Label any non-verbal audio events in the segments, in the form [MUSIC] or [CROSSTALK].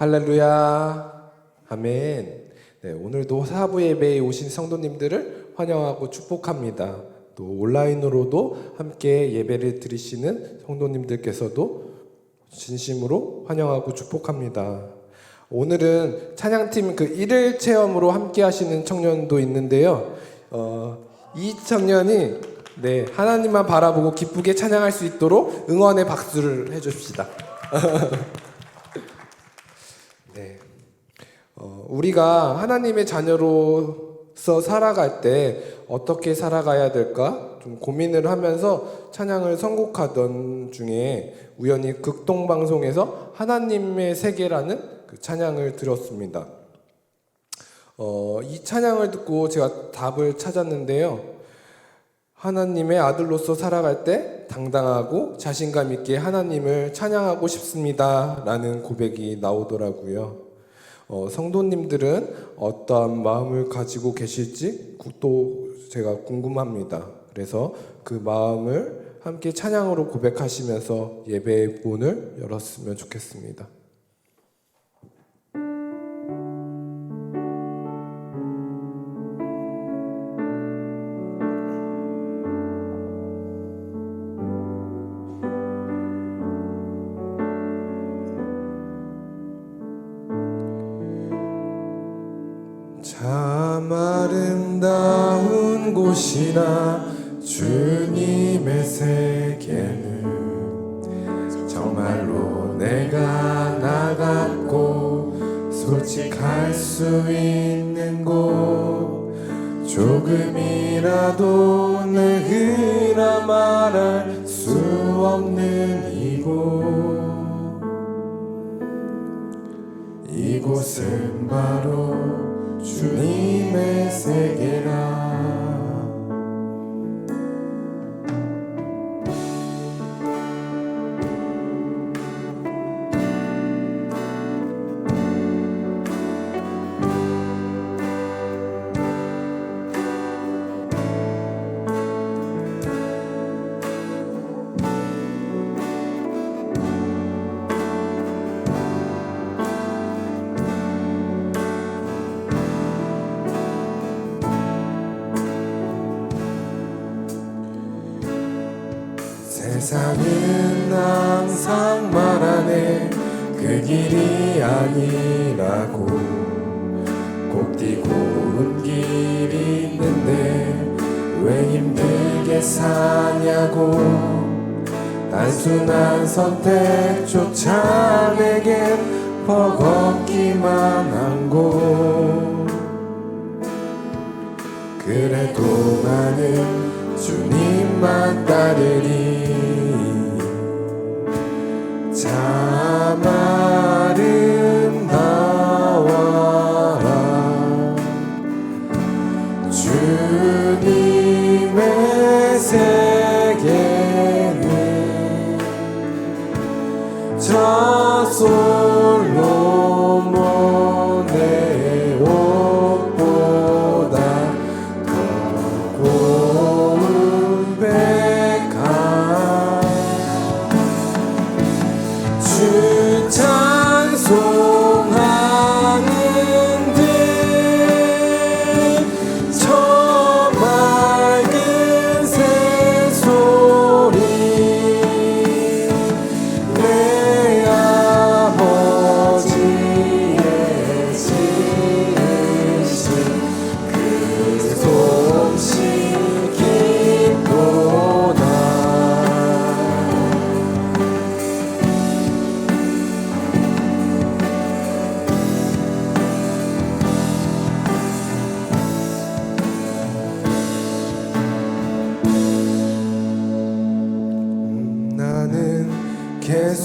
할렐루야. 아멘. 네, 오늘도 사부 예배에 오신 성도님들을 환영하고 축복합니다. 또 온라인으로도 함께 예배를 드리시는 성도님들께서도 진심으로 환영하고 축복합니다. 오늘은 찬양팀 그 일일 체험으로 함께 하시는 청년도 있는데요. 어, 이 청년이 네, 하나님만 바라보고 기쁘게 찬양할 수 있도록 응원의 박수를 해 줍시다. [LAUGHS] 네. 어, 우리가 하나님의 자녀로서 살아갈 때 어떻게 살아가야 될까 좀 고민을 하면서 찬양을 선곡하던 중에 우연히 극동 방송에서 하나님의 세계라는 그 찬양을 들었습니다. 어, 이 찬양을 듣고 제가 답을 찾았는데요. 하나님의 아들로서 살아갈 때 당당하고 자신감 있게 하나님을 찬양하고 싶습니다. 라는 고백이 나오더라고요. 어, 성도님들은 어떠한 마음을 가지고 계실지 또 제가 궁금합니다. 그래서 그 마음을 함께 찬양으로 고백하시면서 예배의 문을 열었으면 좋겠습니다. 나갔고 솔직할 수 있는 곳 조금이라도 내그나 말할 수 없는 이곳. 이곳은 바로 주님의 세계라 세상은 항상 말하네. 그 길이 아니라고. 꼭 뛰고 온 길이 있는데 왜 힘들게 사냐고. 단순한 선택조차 내겐 버겁기만 한 곳 그래도 나는 주님만 따르리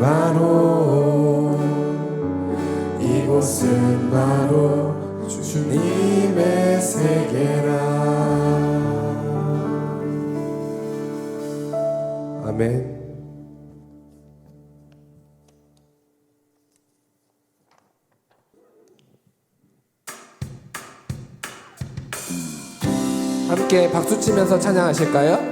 바로 이곳은 바로 주님의 세계라 아멘 함께 박수 치면서 찬양하실까요?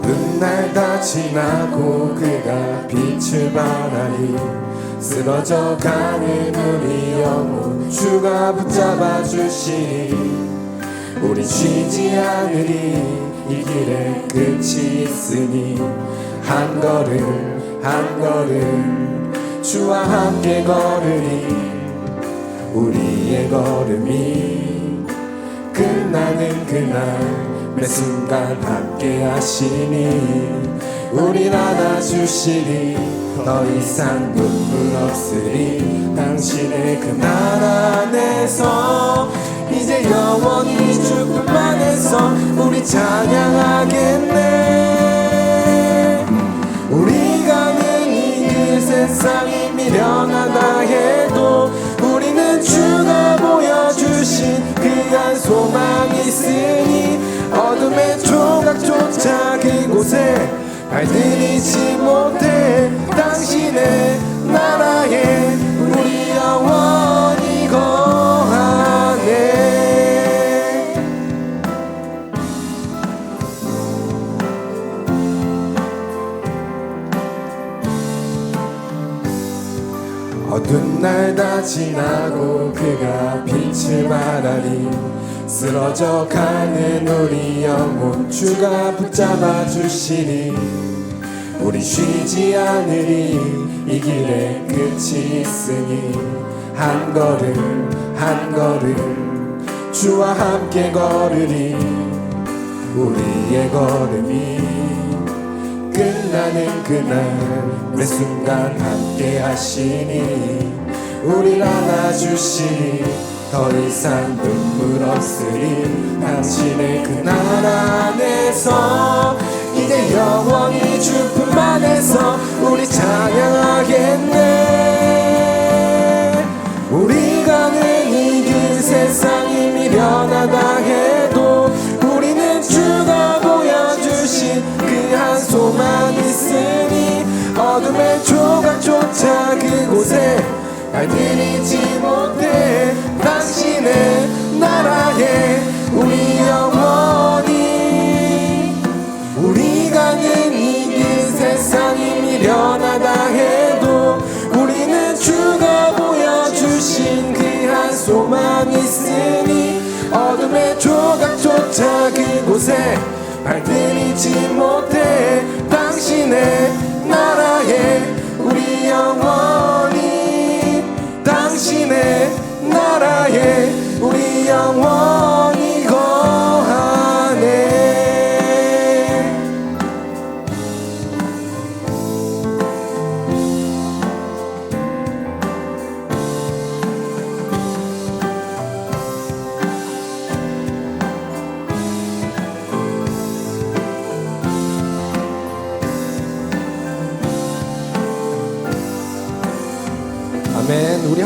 어두운 날다 지나고 그가 빛을 발하니 쓰러져 가는 우리 영혼 주가 붙잡아 주시니 우리 쉬지 않으리 이 길에 끝이 있으니 한 걸음 한 걸음 주와 함께 걸으니 우리의 걸음이 끝나는 그날 매 순간 함께 하시니 우릴 안아주시리 더 이상 눈물 없으리. 당신의 그 나라 안에서 이제 영원히 주품 안에서 우리 찬양하겠네. 우리 가는 이길 세상이 미련하다 해 발들이지 못해 당신의 나라에 우리 영원히 거하네. 어두운 날 다 지나고 그가 빛을 발하니 쓰러져 가는 우리 영혼 주가 붙잡아 주시니 우리 쉬지 않으리 이 길에 끝이 있으니 한 걸음 한 걸음 주와 함께 걸으리. 우리의 걸음이 끝나는 그날 매 순간 함께 하시니 우릴 안아주시니 더 이상 눈물 없으리 당신의 그 나라 안에서. 이제 영원히 주품 안에서 우리 찬양하겠네. 우리 가 는 이길 세상이 미련하다 해도 우리는 주가 보여주신 그 한 소망 있으니 어둠의 조각조차 그곳에 발들이지 못해. 당신의 나라에 우리 영원히 우리 가는 이길 세상이 미련하다 해도 우리는 주가 보여주신 그한 소망이 있으니 어둠의 조각조차 그곳에 발들이지 못해. 당신의 나라에 우리 영원히 당신의 나라에 우리 영원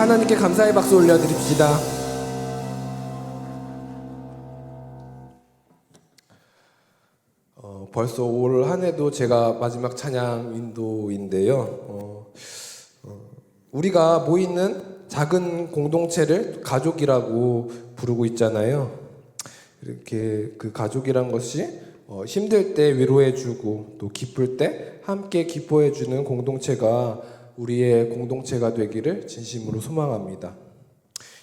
하나님께 감사의 박수 올려드립시다. 어, 벌써 올 한 해도 제가 마지막 찬양 인도인데요. 어, 어, 우리가 모이는 작은 공동체를 가족이라고 부르고 있잖아요. 이렇게 그 가족이란 것이 어, 힘들 때 위로해주고 또 기쁠 때 함께 기뻐해주는 공동체가 우리의 공동체가 되기를 진심으로 소망합니다.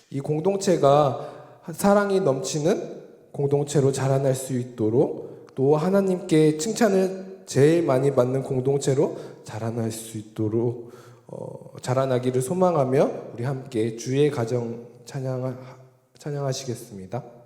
이 공동체가 사랑이 넘치는 공동체로 자라날 수 있도록 또 하나님께 칭찬을 제일 많이 받는 공동체로 자라날 수 있도록 어, 자라나기를 소망하며 우리 함께 주의 가정 찬양 찬양하시겠습니다.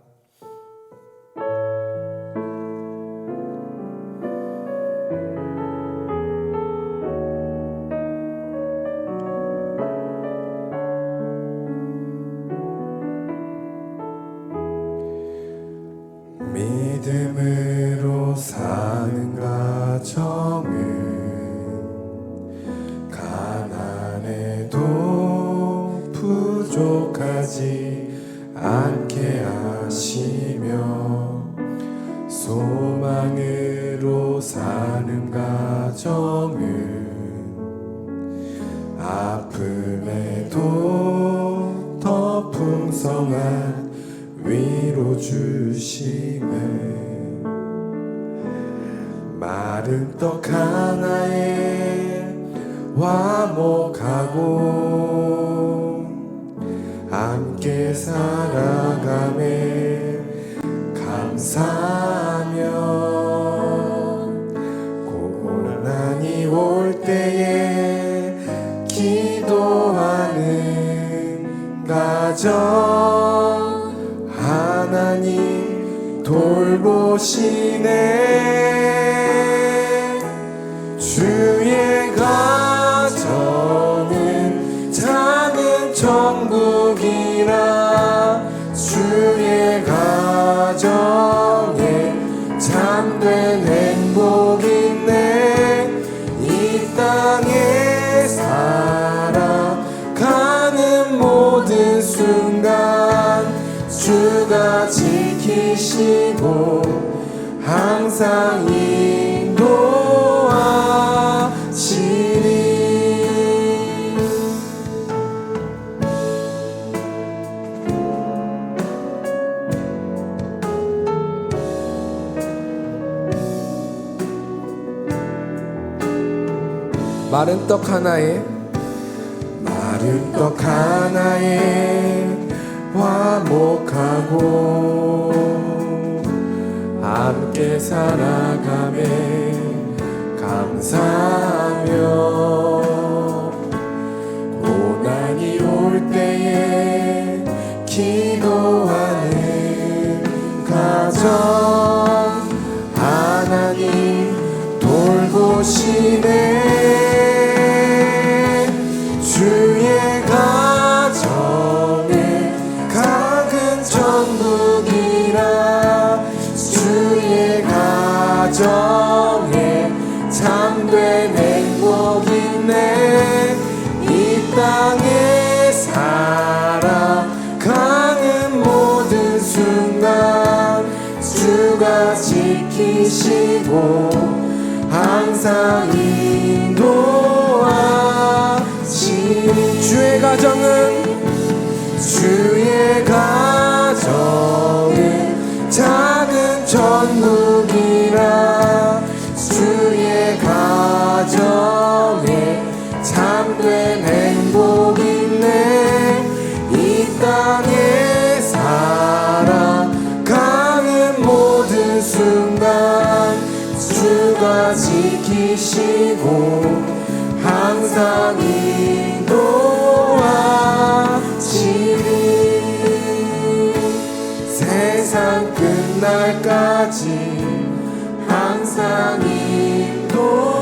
아픔에도 더 풍성한 위로 주심에 마른 떡 하나에 화목하고 함께 살아가며 감사 참된 행복 있네 이 땅에 살아가는 모든 순간 주가 지키시 마른 떡 하나에 마른 떡 하나에 화목하고 함께 살아가며 감사하며 참된 행복 있네. 이 땅에 살아가는 모든 순간 주가 지키시고 항상 인도하시니 주의 가정은 주의 가정은 작은 천국 날까지 항상 이도